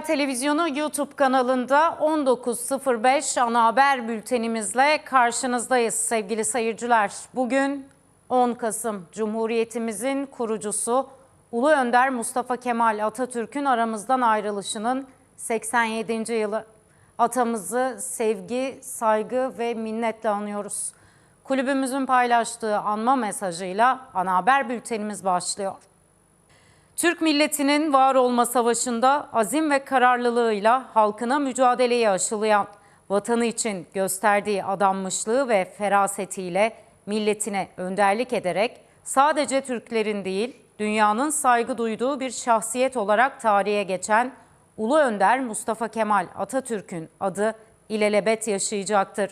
Galatasaray Televizyonu YouTube kanalında 19.05 ana haber bültenimizle karşınızdayız sevgili seyirciler. Bugün 10 Kasım Cumhuriyetimizin kurucusu Ulu Önder Mustafa Kemal Atatürk'ün aramızdan ayrılışının 87. yılı. Atamızı sevgi, saygı ve minnetle anıyoruz. Kulübümüzün paylaştığı anma mesajıyla ana haber bültenimiz başlıyor. Türk milletinin var olma savaşında azim ve kararlılığıyla halkına mücadeleyi aşılayan, vatanı için gösterdiği adanmışlığı ve ferasetiyle milletine önderlik ederek sadece Türklerin değil, dünyanın saygı duyduğu bir şahsiyet olarak tarihe geçen Ulu Önder Mustafa Kemal Atatürk'ün adı ilelebet yaşayacaktır.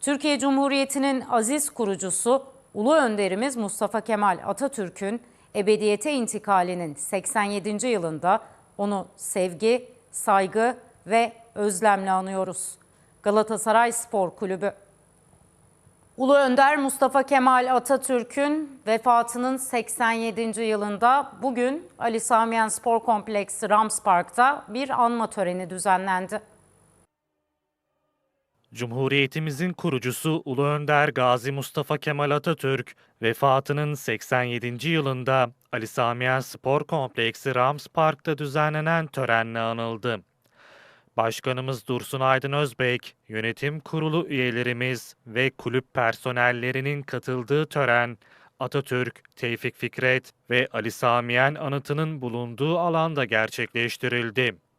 Türkiye Cumhuriyeti'nin aziz kurucusu Ulu Önderimiz Mustafa Kemal Atatürk'ün ebediyete intikalinin 87. yılında onu sevgi, saygı ve özlemle anıyoruz. Galatasaray Spor Kulübü Ulu Önder Mustafa Kemal Atatürk'ün vefatının 87. yılında bugün Ali Samiyen Spor Kompleksi Rams Park'ta bir anma töreni düzenlendi. Cumhuriyetimizin kurucusu Ulu Önder Gazi Mustafa Kemal Atatürk vefatının 87. yılında Ali Samiyen Spor Kompleksi Rams Park'ta düzenlenen törenle anıldı. Başkanımız Dursun Aydın Özbek, yönetim kurulu üyelerimiz ve kulüp personellerinin katıldığı tören Atatürk, Tevfik Fikret ve Ali Samiyen anıtının bulunduğu alanda gerçekleştirildi.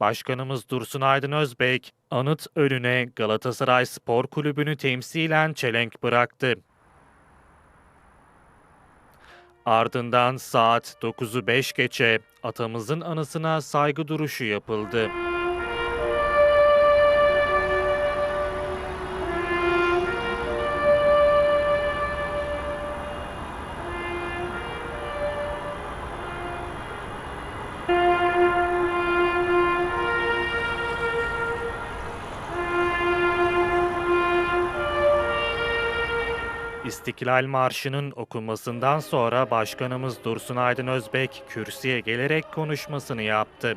Başkanımız Dursun Aydın Özbek, anıt önüne Galatasaray Spor Kulübü'nü temsilen çelenk bıraktı. Ardından saat 9'u 5 geçe atamızın anısına saygı duruşu yapıldı. İstiklal Marşı'nın okunmasından sonra Başkanımız Dursun Aydın Özbek kürsüye gelerek konuşmasını yaptı.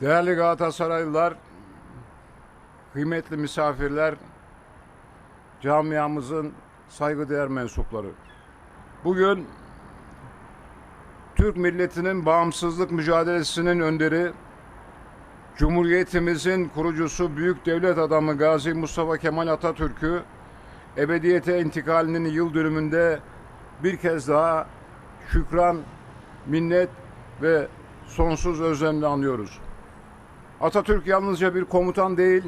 Değerli Galatasaraylılar, kıymetli misafirler, camiamızın saygıdeğer mensupları. Bugün Türk milletinin bağımsızlık mücadelesinin önderi, Cumhuriyetimizin kurucusu büyük devlet adamı Gazi Mustafa Kemal Atatürk'ü ebediyete intikalinin yıl dönümünde bir kez daha şükran, minnet ve sonsuz özlemle anıyoruz. Atatürk yalnızca bir komutan değil,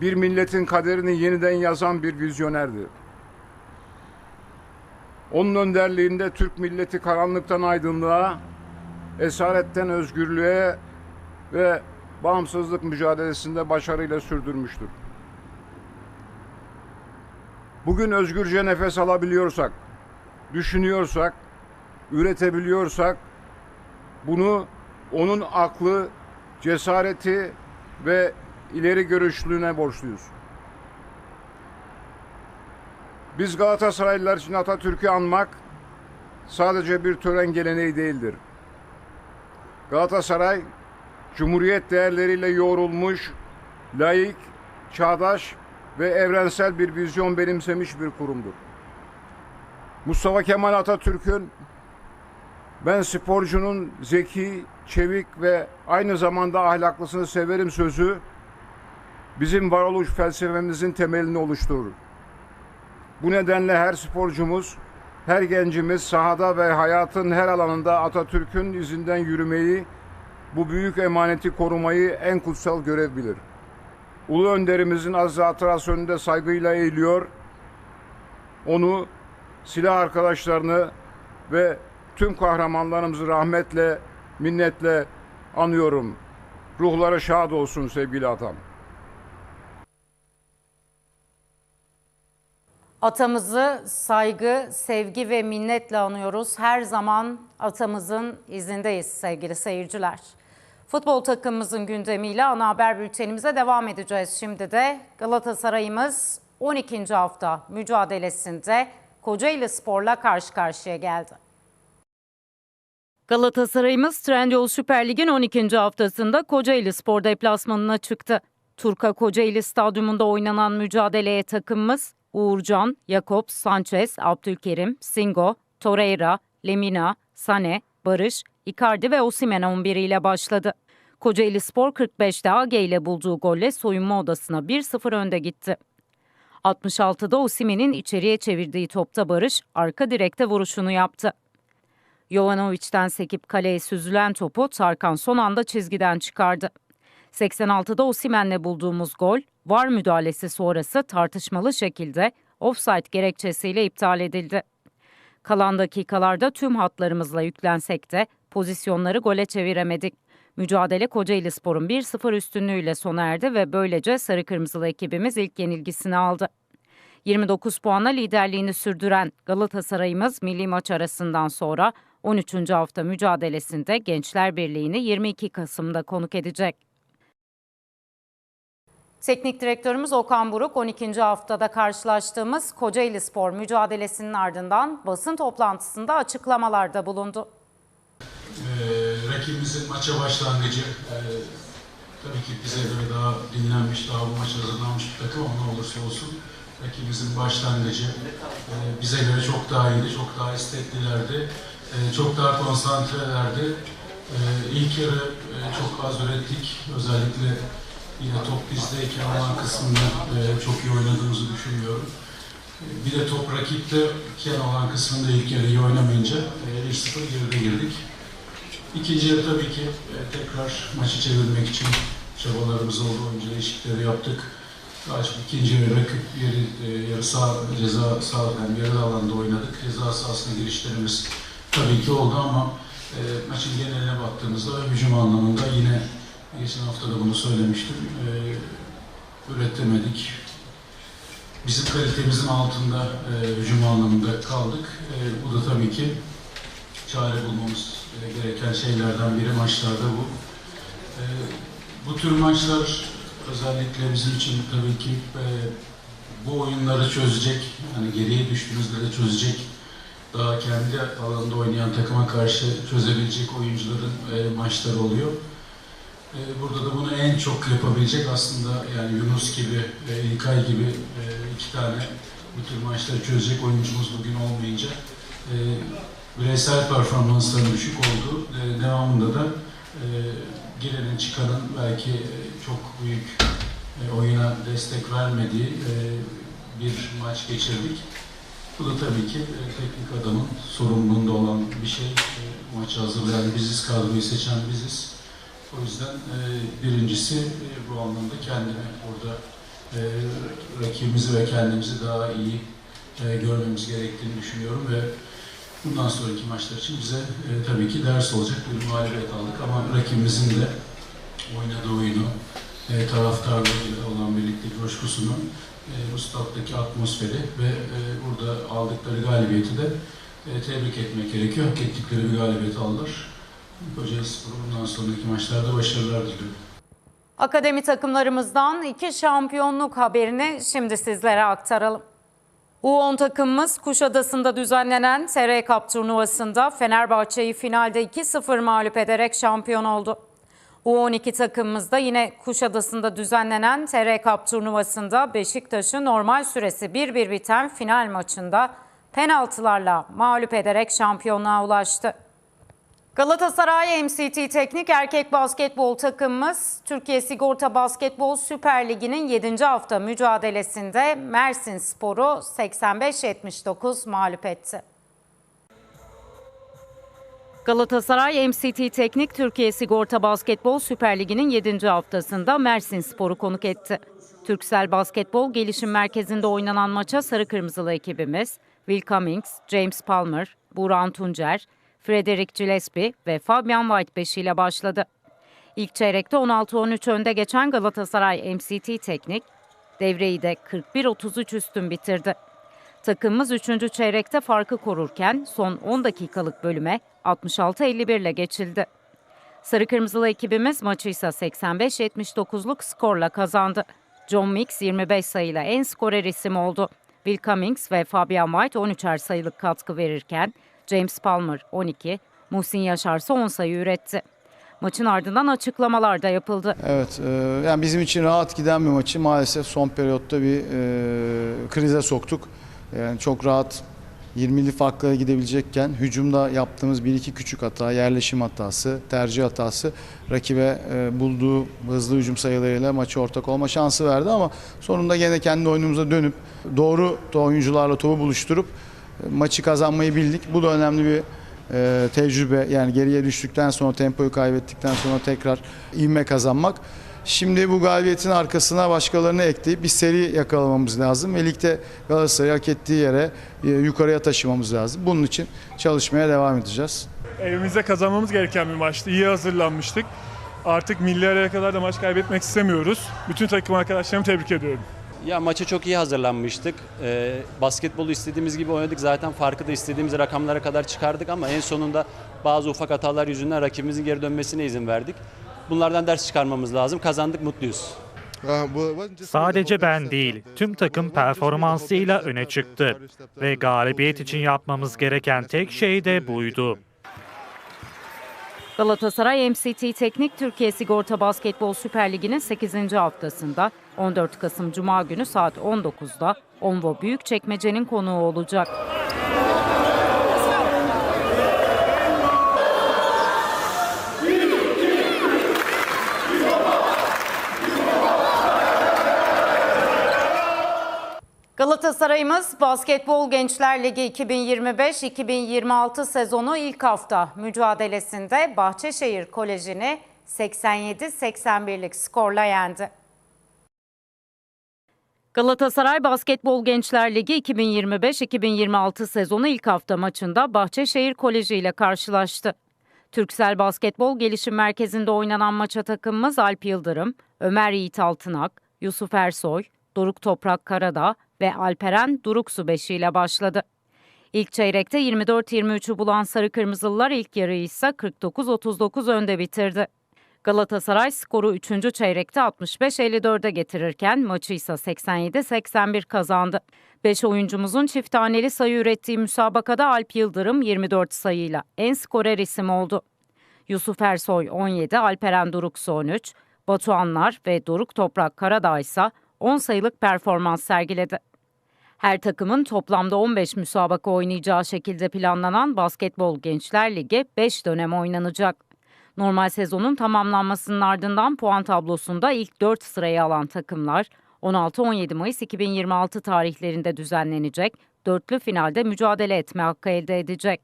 bir milletin kaderini yeniden yazan bir vizyonerdi. Onun önderliğinde Türk milleti karanlıktan aydınlığa, esaretten özgürlüğe ve bağımsızlık mücadelesinde başarıyla sürdürmüştür. Bugün özgürce nefes alabiliyorsak, düşünüyorsak, üretebiliyorsak bunu onun aklı, cesareti ve ileri görüşlülüğüne borçluyuz. Biz Galatasaraylılar için Atatürk'ü anmak sadece bir tören geleneği değildir. Galatasaray, Cumhuriyet değerleriyle yoğrulmuş, layık, çağdaş ve evrensel bir vizyon benimsemiş bir kurumdur. Mustafa Kemal Atatürk'ün ben sporcunun zeki, çevik ve aynı zamanda ahlaklısını severim sözü bizim varoluş felsefemizin temelini oluşturur. Bu nedenle her sporcumuz, her gencimiz sahada ve hayatın her alanında Atatürk'ün izinden yürümeyi, bu büyük emaneti korumayı en kutsal görev bilir. Ulu önderimizin aziz hatırası önünde saygıyla eğiliyor, onu, silah arkadaşlarını ve tüm kahramanlarımızı rahmetle, minnetle anıyorum. Ruhları şad olsun sevgili atam. Atamızı saygı, sevgi ve minnetle anıyoruz. Her zaman atamızın izindeyiz sevgili seyirciler. Futbol takımımızın gündemiyle ana haber bültenimize devam edeceğiz. Şimdi de Galatasaray'ımız 12. hafta mücadelesinde Kocaeli Spor'la karşı karşıya geldi. Galatasaray'ımız Trendyol Süper Lig'in 12. haftasında Kocaeli Spor deplasmanına çıktı. Turka Kocaeli Stadyumunda oynanan mücadeleye takımımız Uğurcan, Yakup, Sanchez, Abdülkerim, Singo, Torreira, Lemina, Sane, Barış, Icardi ve Osimhen 11 ile başladı. Kocaeli Spor 45'te AG ile bulduğu golle soyunma odasına 1-0 önde gitti. 66'da Osimhen'in içeriye çevirdiği topta Barış arka direkte vuruşunu yaptı. Jovanovic'den sekip kaleye süzülen topu Tarkan son anda çizgiden çıkardı. 86'da Osimhen'le bulduğumuz gol VAR müdahalesi sonrası tartışmalı şekilde offside gerekçesiyle iptal edildi. Kalan dakikalarda tüm hatlarımızla yüklensek de pozisyonları gole çeviremedik. Mücadele Kocaeli Spor'un 1-0 üstünlüğüyle sona erdi ve böylece sarı kırmızılı ekibimiz ilk yenilgisini aldı. 29 puanla liderliğini sürdüren Galatasaray'ımız milli maç arasından sonra 13. hafta mücadelesinde Gençler Birliği'ni 22 Kasım'da konuk edecek. Teknik direktörümüz Okan Buruk 12. haftada karşılaştığımız Kocaeli Spor mücadelesinin ardından basın toplantısında açıklamalarda bulundu. Ee, rakibimizin maça başlangıcı e, tabii ki bize göre daha dinlenmiş, daha bu maça hazırlanmış bir takım ama ne olursa olsun rakibimizin başlangıcı e, bize göre çok daha iyiydi, çok daha isteklilerdi, e, çok daha konsantrelerdi. E, ilk yarı e, çok az ürettik, özellikle yine top bizdeyken olan kısmında e, çok iyi oynadığımızı düşünüyorum. E, Bir de top rakipteyken olan kısmında ilk yarı iyi oynamayınca e, 1-0 geride girdik. İkinci yarı tabii ki e, tekrar maçı çevirmek için çabalarımız oldu. Oyuncu değişiklikleri yaptık. Çok ikinci yarı rakip yeri, e, yarı sağ, ceza sağ, yani yarı alanda oynadık. Ceza sahasına girişlerimiz tabii ki oldu ama e, maçın geneline baktığımızda hücum anlamında yine geçen hafta da bunu söylemiştim. E, üretemedik. Bizim kalitemizin altında e, hücum anlamında kaldık. E, bu da tabii ki çare bulmamız e, gereken şeylerden biri maçlarda bu. E, bu tür maçlar özellikle bizim için tabii ki e, bu oyunları çözecek, yani geriye düştüğümüzde de çözecek, daha kendi alanında oynayan takıma karşı çözebilecek oyuncuların e, maçları oluyor. E, burada da bunu en çok yapabilecek aslında yani Yunus gibi, İlkay gibi e, iki tane bu tür maçları çözecek oyuncumuz bugün olmayınca e, bireysel performansların düşük olduğu e, devamında da girenin çıkanın belki çok büyük oyuna destek vermediği bir maç geçirdik. Bu da tabii ki teknik adamın sorumluluğunda olan bir şey. Maçı hazırlayan biziz, kadroyu seçen biziz. O yüzden e, birincisi e, bu anlamda kendimi orada e, rakibimizi ve kendimizi daha iyi e, görmemiz gerektiğini düşünüyorum ve Bundan sonraki maçlar için bize e, tabii ki ders olacak bir mağlubiyet aldık ama rakibimizin de oynadığı oyunu, e, taraftarlarıyla olan birlikte coşkusunu, e, bu staddaki atmosferi ve e, burada aldıkları galibiyeti de e, tebrik etmek gerekiyor. Hak ettikleri bir galibiyet aldılar. Kocaeli Spor'u bundan sonraki maçlarda başarılar diliyorum. Akademi takımlarımızdan iki şampiyonluk haberini şimdi sizlere aktaralım. U10 takımımız Kuşadası'nda düzenlenen TR Cup turnuvasında Fenerbahçe'yi finalde 2-0 mağlup ederek şampiyon oldu. U12 takımımız da yine Kuşadası'nda düzenlenen TR Cup turnuvasında Beşiktaş'ı normal süresi 1-1 biten final maçında penaltılarla mağlup ederek şampiyonluğa ulaştı. Galatasaray MCT Teknik Erkek Basketbol takımımız Türkiye Sigorta Basketbol Süper Ligi'nin 7. hafta mücadelesinde Mersin Spor'u 85-79 mağlup etti. Galatasaray MCT Teknik Türkiye Sigorta Basketbol Süper Ligi'nin 7. haftasında Mersin Spor'u konuk etti. Türksel Basketbol Gelişim Merkezi'nde oynanan maça sarı kırmızılı ekibimiz Will Cummings, James Palmer, Buran Tuncer, Frederick Gillespie ve Fabian White beşiyle başladı. İlk çeyrekte 16-13 önde geçen Galatasaray MCT Teknik, devreyi de 41-33 üstün bitirdi. Takımımız 3. çeyrekte farkı korurken son 10 dakikalık bölüme 66-51 ile geçildi. Sarı Kırmızılı ekibimiz maçı ise 85-79'luk skorla kazandı. John Mix 25 sayıyla en skorer isim oldu. Will Cummings ve Fabian White 13'er sayılık katkı verirken James Palmer 12, Muhsin Yaşar ise 10 sayı üretti. Maçın ardından açıklamalar da yapıldı. Evet, e, yani bizim için rahat giden bir maçı maalesef son periyotta bir e, krize soktuk. Yani çok rahat 20'li farklara gidebilecekken hücumda yaptığımız bir iki küçük hata, yerleşim hatası, tercih hatası rakibe e, bulduğu hızlı hücum sayılarıyla maçı ortak olma şansı verdi ama sonunda gene kendi oyunumuza dönüp doğru oyuncularla topu buluşturup maçı kazanmayı bildik. Bu da önemli bir e, tecrübe. Yani geriye düştükten sonra tempoyu kaybettikten sonra tekrar ivme kazanmak. Şimdi bu galibiyetin arkasına başkalarını ekleyip bir seri yakalamamız lazım ve ligde Galatasaray'ı hak ettiği yere e, yukarıya taşımamız lazım. Bunun için çalışmaya devam edeceğiz. Evimizde kazanmamız gereken bir maçtı. İyi hazırlanmıştık. Artık milli araya kadar da maç kaybetmek istemiyoruz. Bütün takım arkadaşlarımı tebrik ediyorum. Ya maça çok iyi hazırlanmıştık. Ee, basketbolu istediğimiz gibi oynadık. Zaten farkı da istediğimiz rakamlara kadar çıkardık ama en sonunda bazı ufak hatalar yüzünden rakibimizin geri dönmesine izin verdik. Bunlardan ders çıkarmamız lazım. Kazandık, mutluyuz. Sadece ben değil, tüm takım performansıyla öne çıktı ve galibiyet için yapmamız gereken tek şey de buydu. Galatasaray MCT Teknik Türkiye Sigorta Basketbol Süper Ligi'nin 8. haftasında 14 Kasım Cuma günü saat 19'da Onvo Büyükçekmece'nin konuğu olacak. Galatasaray'ımız Basketbol Gençler Ligi 2025-2026 sezonu ilk hafta mücadelesinde Bahçeşehir Koleji'ni 87-81'lik skorla yendi. Galatasaray Basketbol Gençler Ligi 2025-2026 sezonu ilk hafta maçında Bahçeşehir Koleji ile karşılaştı. Türksel Basketbol Gelişim Merkezi'nde oynanan maça takımımız Alp Yıldırım, Ömer Yiğit Altınak, Yusuf Ersoy, Doruk Toprak Karadağ ve Alperen Duruksu beşi ile başladı. İlk çeyrekte 24-23'ü bulan Sarı Kırmızılılar ilk yarıyı ise 49-39 önde bitirdi. Galatasaray skoru 3. çeyrekte 65-54'e getirirken maçı ise 87-81 kazandı. 5 oyuncumuzun çift taneli sayı ürettiği müsabakada Alp Yıldırım 24 sayıyla en skorer isim oldu. Yusuf Ersoy 17, Alperen Duruksu 13, Batuhanlar ve Doruk Toprak Karadağ ise 10 sayılık performans sergiledi. Her takımın toplamda 15 müsabaka oynayacağı şekilde planlanan Basketbol Gençler Ligi 5 dönem oynanacak. Normal sezonun tamamlanmasının ardından puan tablosunda ilk 4 sırayı alan takımlar 16-17 Mayıs 2026 tarihlerinde düzenlenecek dörtlü finalde mücadele etme hakkı elde edecek.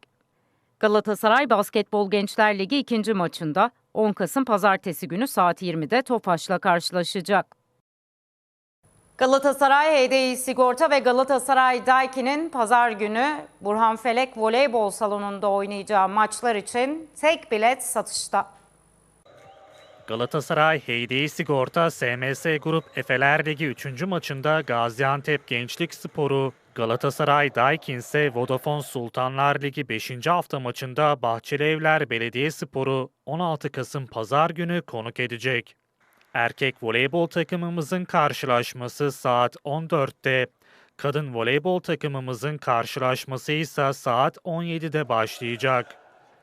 Galatasaray Basketbol Gençler Ligi ikinci maçında 10 Kasım Pazartesi günü saat 20'de Tofaş'la karşılaşacak. Galatasaray HDI Sigorta ve Galatasaray Daiki'nin pazar günü Burhan Felek Voleybol Salonu'nda oynayacağı maçlar için tek bilet satışta. Galatasaray HDI Sigorta SMS Grup Efeler Ligi 3. maçında Gaziantep Gençlik Sporu, Galatasaray Daikin ise Vodafone Sultanlar Ligi 5. hafta maçında Bahçelievler Belediyespor'u 16 Kasım Pazar günü konuk edecek. Erkek voleybol takımımızın karşılaşması saat 14'te, kadın voleybol takımımızın karşılaşması ise saat 17'de başlayacak.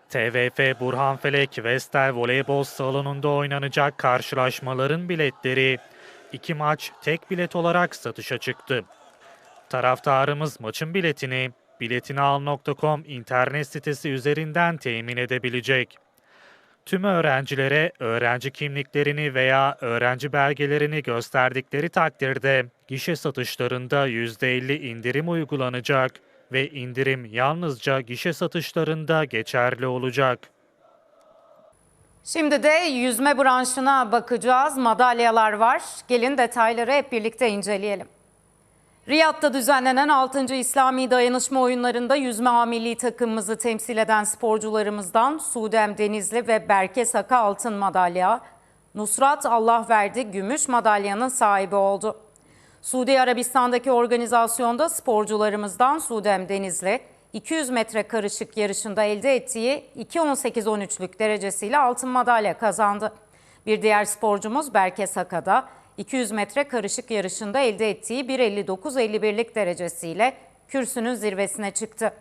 TVF Burhanfelek Vestel Voleybol Salonu'nda oynanacak karşılaşmaların biletleri iki maç tek bilet olarak satışa çıktı. Taraftarımız maçın biletini biletinial.com internet sitesi üzerinden temin edebilecek. Tüm öğrencilere öğrenci kimliklerini veya öğrenci belgelerini gösterdikleri takdirde gişe satışlarında %50 indirim uygulanacak ve indirim yalnızca gişe satışlarında geçerli olacak. Şimdi de yüzme branşına bakacağız. Madalyalar var. Gelin detayları hep birlikte inceleyelim. Riyad'da düzenlenen 6. İslami Dayanışma Oyunları'nda yüzme A milli takımımızı temsil eden sporcularımızdan Sudem Denizli ve Berke Saka altın madalya, Nusrat Allah verdi gümüş madalyanın sahibi oldu. Suudi Arabistan'daki organizasyonda sporcularımızdan Sudem Denizli 200 metre karışık yarışında elde ettiği 2.18-13'lük derecesiyle altın madalya kazandı. Bir diğer sporcumuz Berke Saka'da 200 metre karışık yarışında elde ettiği 1.59-51'lik derecesiyle kürsünün zirvesine çıktı.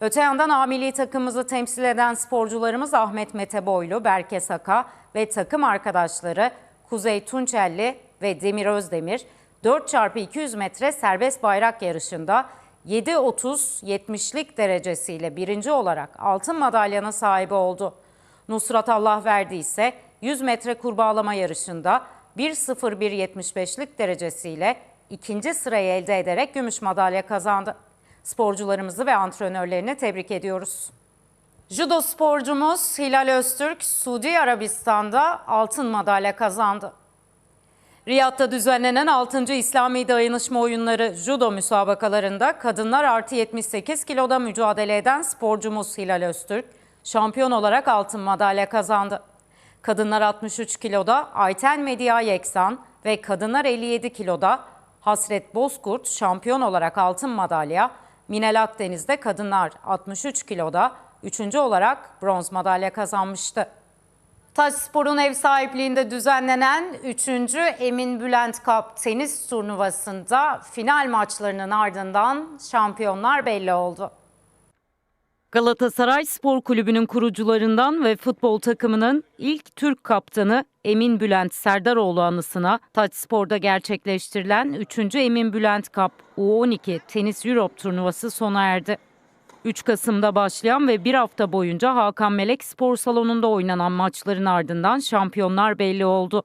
Öte yandan A milli takımımızı temsil eden sporcularımız Ahmet Mete Boylu, Berke Saka ve takım arkadaşları Kuzey Tunçelli ve Demir Özdemir 4x200 metre serbest bayrak yarışında 7.30-70'lik derecesiyle birinci olarak altın madalyanın sahibi oldu. Nusrat Allah verdi ise 100 metre kurbağalama yarışında 1.01-75'lik derecesiyle ikinci sırayı elde ederek gümüş madalya kazandı. Sporcularımızı ve antrenörlerini tebrik ediyoruz. Judo sporcumuz Hilal Öztürk, Suudi Arabistan'da altın madalya kazandı. Riyad'da düzenlenen 6. İslami Dayanışma Oyunları Judo müsabakalarında kadınlar artı 78 kiloda mücadele eden sporcumuz Hilal Öztürk, şampiyon olarak altın madalya kazandı. Kadınlar 63 kiloda Ayten Medya Yeksan ve kadınlar 57 kiloda Hasret Bozkurt şampiyon olarak altın madalya, Minel Akdeniz'de kadınlar 63 kiloda 3. olarak bronz madalya kazanmıştı. Taş Spor'un ev sahipliğinde düzenlenen 3. Emin Bülent Cup tenis turnuvasında final maçlarının ardından şampiyonlar belli oldu. Galatasaray Spor Kulübü'nün kurucularından ve futbol takımının ilk Türk kaptanı Emin Bülent Serdaroğlu anısına Taç Spor'da gerçekleştirilen 3. Emin Bülent Cup U12 Tenis Europe turnuvası sona erdi. 3 Kasım'da başlayan ve bir hafta boyunca Hakan Melek Spor Salonu'nda oynanan maçların ardından şampiyonlar belli oldu.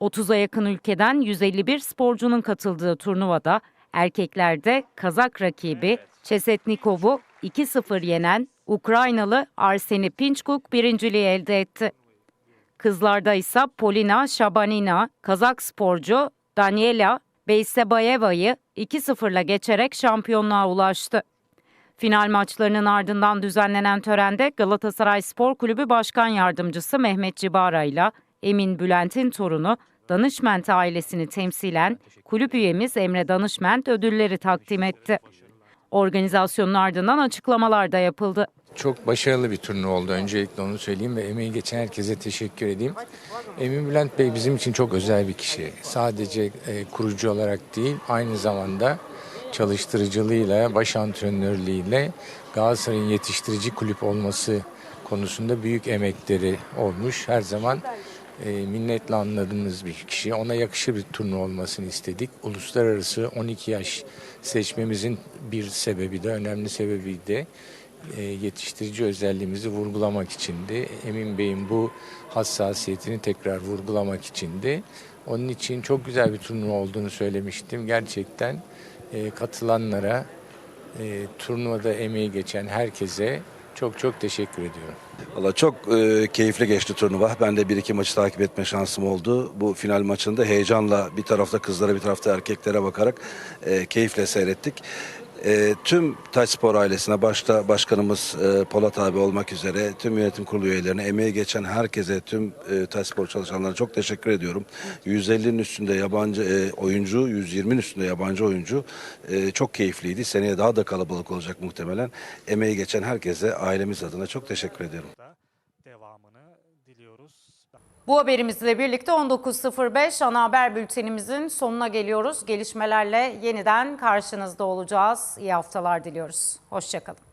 30'a yakın ülkeden 151 sporcunun katıldığı turnuvada erkeklerde Kazak rakibi Çesetnikov'u 2-0 yenen Ukraynalı Arseni Pinçkuk birinciliği elde etti. Kızlarda ise Polina Shabanina, Kazak sporcu Daniela Beysebayeva'yı 2-0'la geçerek şampiyonluğa ulaştı. Final maçlarının ardından düzenlenen törende Galatasaray Spor Kulübü Başkan Yardımcısı Mehmet Cibara ile Emin Bülent'in torunu Danışment ailesini temsilen kulüp üyemiz Emre Danışment ödülleri takdim etti. Organizasyonun ardından açıklamalar da yapıldı. Çok başarılı bir turnuva oldu. Öncelikle onu söyleyeyim ve emeği geçen herkese teşekkür edeyim. Emin Bülent Bey bizim için çok özel bir kişi. Sadece e, kurucu olarak değil, aynı zamanda çalıştırıcılığıyla, baş antrenörlüğüyle Galatasaray'ın yetiştirici kulüp olması konusunda büyük emekleri olmuş. Her zaman e, minnetle anladığımız bir kişi. Ona yakışır bir turnuva olmasını istedik. Uluslararası 12 yaş seçmemizin bir sebebi de, önemli sebebi de e, yetiştirici özelliğimizi vurgulamak içindi. Emin Bey'in bu hassasiyetini tekrar vurgulamak içindi. Onun için çok güzel bir turnuva olduğunu söylemiştim. Gerçekten e, katılanlara, e, turnuvada emeği geçen herkese çok çok teşekkür ediyorum. Valla çok e, keyifli geçti turnuva. Ben de bir iki maçı takip etme şansım oldu. Bu final maçında heyecanla bir tarafta kızlara bir tarafta erkeklere bakarak e, keyifle seyrettik. E, tüm Taç Spor ailesine başta başkanımız e, Polat abi olmak üzere tüm yönetim kurulu üyelerine emeği geçen herkese tüm e, Taç Spor çalışanlarına çok teşekkür ediyorum. 150'nin üstünde yabancı e, oyuncu, 120'nin üstünde yabancı oyuncu e, çok keyifliydi. Seneye daha da kalabalık olacak muhtemelen. Emeği geçen herkese ailemiz adına çok teşekkür ediyorum. Bu haberimizle birlikte 19.05 ana haber bültenimizin sonuna geliyoruz. Gelişmelerle yeniden karşınızda olacağız. İyi haftalar diliyoruz. Hoşçakalın.